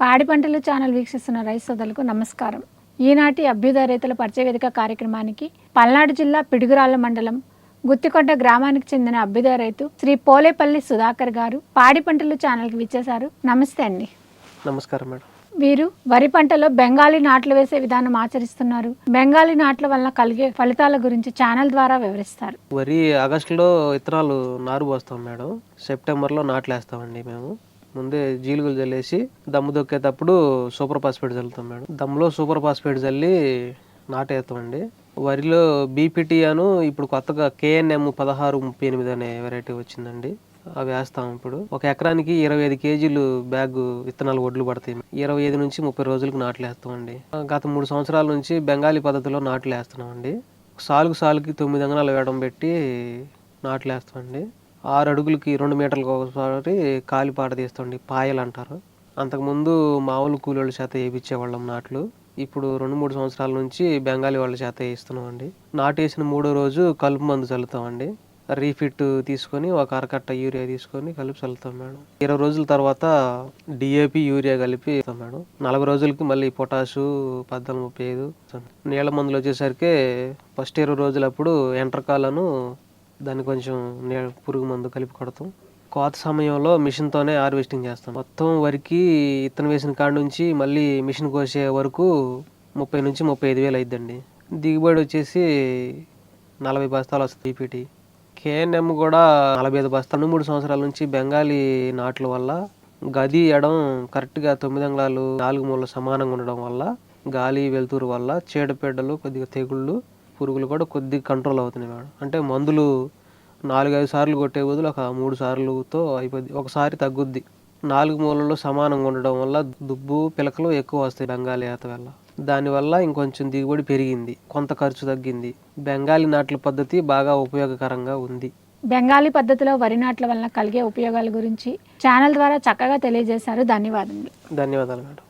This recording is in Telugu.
పాడి పంటలు ఛానల్ వీక్షిస్తున్న రైతు సోదరులకు నమస్కారం. ఈనాటి అభ్యుదయ రైతుల పరిచయ వేదిక కార్యక్రమానికి పల్నాడు జిల్లా పిడుగురాళ్ళ మండలం గుత్తికొండ గ్రామానికి చెందిన అభ్యుదయ రైతు శ్రీ పోలేపల్లి సుధాకర్ గారు పాడి పంటలు ఛానల్కి విచ్చేశారు. నమస్తే అండి. నమస్కారం మేడం. వీరు వరి పంటలో బెంగాలీ నాట్లు వేసే విధానం ఆచరిస్తున్నారు. బెంగాలీ నాట్ల వల్ల కలిగే ఫలితాల గురించి ఛానల్ ద్వారా వివరిస్తారు. వరి ఆగస్టులో విత్తనాలు నారు పోస్తాం మేడం. సెప్టెంబర్లో నాట్లు వేస్తామండి మేము. ముందే జీలుగులు చల్లేసి దమ్ము దొక్కేటప్పుడు సూపర్ ఫాస్ఫేట్ చల్లుతాం మేడం. దమ్ములో సూపర్ ఫాస్ఫేట్ చల్లి నాటేస్తామండి. వరిలో బీపీటీ అను ఇప్పుడు కొత్తగా కేఎన్ఎం పదహారు ముప్పై ఎనిమిది అనే వెరైటీ వచ్చిందండి. అవి వేస్తాం ఇప్పుడు. ఒక ఎకరానికి ఇరవై ఐదు కేజీలు బ్యాగ్ విత్తనాలు ఒడ్లు పడతాయి ఇరవై ఐదు నుంచి ముప్పై రోజులకు నాట్లు వేస్తామండి గత మూడు సంవత్సరాల నుంచి బెంగాలీ పద్ధతిలో నాట్లు వేస్తున్నామండి సాలుకు సాలుకి తొమ్మిది అంగనాలు వేయడం పెట్టి నాట్లు వేస్తామండి ఆరు అడుగులకి రెండు మీటర్లకు ఒకసారి కాలి పాట తీస్తామండి పాయలు అంటారు. అంతకుముందు మామూలు కూలోళ్ళ చేత వేయించేవాళ్ళం నాట్లు. ఇప్పుడు రెండు మూడు సంవత్సరాల నుంచి బెంగాలీ వాళ్ళ చేత వేయిస్తున్నామండి నాటేసిన మూడో రోజు కలుపు మందు చల్లుతామండి. రీఫిట్ తీసుకొని ఒక అరకట్ట యూరియా తీసుకొని కలిపి చల్లుతాం మేడం. ఇరవై రోజుల తర్వాత డిఏపి యూరియా కలిపి ఇస్తాం మేడం. నలభై రోజులకి మళ్ళీ పొటాషు పద్నాలుగు ముప్పై ఐదు. నీళ్ళ మందులు వచ్చేసరికి ఫస్ట్ ఇరవై రోజులప్పుడు ఎంట్రకాలను దాన్ని కొంచెం నీ పురుగు మందు కలిపి కొడతాం. కోత సమయంలో మిషన్తోనే హార్వెస్టింగ్ చేస్తాం. మొత్తం వరికి ఇత్తనం వేసిన కాడ నుంచి మళ్ళీ మిషన్ కోసే వరకు ముప్పై నుంచి ముప్పై ఐదు వేలు అయిద్దండి. దిగుబడి వచ్చేసి నలభై బస్తాలు వస్తుంది పీపీటీ కేఎన్ఎం కూడా నలభై ఐదు బస్తాలు మూడు సంవత్సరాల నుంచి బెంగాలీ నాట్ల వల్ల గది ఎడం కరెక్ట్గా తొమ్మిది అంగళాలు నాలుగు మూల సమానంగా ఉండడం వల్ల గాలి వెలుతురు వల్ల చీడపీడలు కొద్దిగా తెగుళ్ళు పురుగులు కూడా కొద్దిగా కంట్రోల్ అవుతున్నాయి మేడం. అంటే మందులు నాలుగైదు సార్లు కొట్టే బదులు ఒక మూడు సార్లుతో అయిపోద్ది. ఒకసారి తగ్గుద్ది. నాలుగు మూలల్లో సమానంగా ఉండడం వల్ల దుబ్బు పిలకలు ఎక్కువ వస్తాయి బెంగాలీ ఆత వల్ల. దానివల్ల ఇంకొంచెం దిగుబడి పెరిగింది. కొంత ఖర్చు తగ్గింది. బెంగాలీ నాట్ల పద్ధతి బాగా ఉపయోగకరంగా ఉంది. బెంగాలీ పద్ధతిలో వరి నాట్ల వల్ల కలిగే ఉపయోగాల గురించి ఛానల్ ద్వారా చక్కగా తెలియజేశారు. ధన్యవాదములు. ధన్యవాదాలు మేడం.